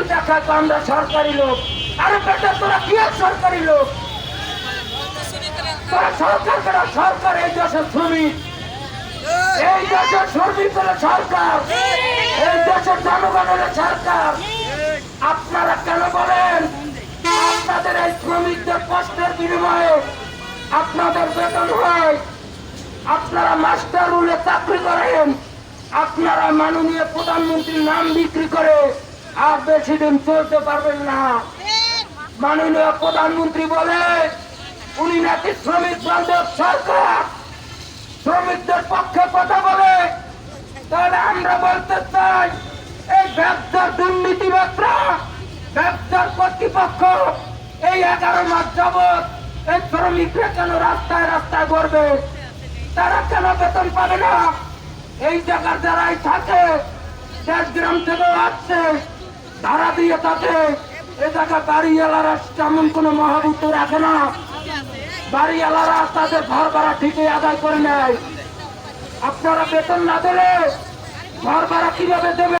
আমরা সরকারি লোক। আরে বেটা, তোরা কি সরকারি লোক? তোরা সরকার করা সরকার এই দেশের শ্রমিক। এই দেশের শ্রমিক সরকার। এই দেশের জনগণ সরকার। আপনারা কেন বলেন? আপনাদের এই শ্রমিকদের কষ্টের বিনিময়ে আপনাদের বেতন হয়। আপনারা মাস্টার রুলে চাকরি করেন। আপনারা মাননীয় প্রধানমন্ত্রীর নাম বিক্রি করে আর বেশি দিন চলতে পারবেন না। মাননীয় প্রধানমন্ত্রী বলে, উনি নাকি শ্রমিক বান্ধব সরকার। শ্রমিকদের পক্ষে কথা বলে। তাহলে আমরা বলতে চাই, এই ব্যবসার দুর্নীতিবাদরা ব্যবসার কর্তৃপক্ষ, এই এগারো মাস যাবৎ এই শ্রমিকরা কেন রাস্তায় রাস্তায় করবে তারা কেন বেতন পাবে না? এই জায়গার যারাই থাকে দেশ গ্রাম থেকেও আসছে ধারা দিয়ে তাতে এ জায়গা বাড়িওয়ালারা তেমন কোনো মহাভূত রাখে না। বাড়িওয়ালারা তাদের ঘর ভাড়া ঠিকই আদায় করে নেয়। আপনারা বেতন না দিলে ঘর ভাড়া কীভাবে দেবে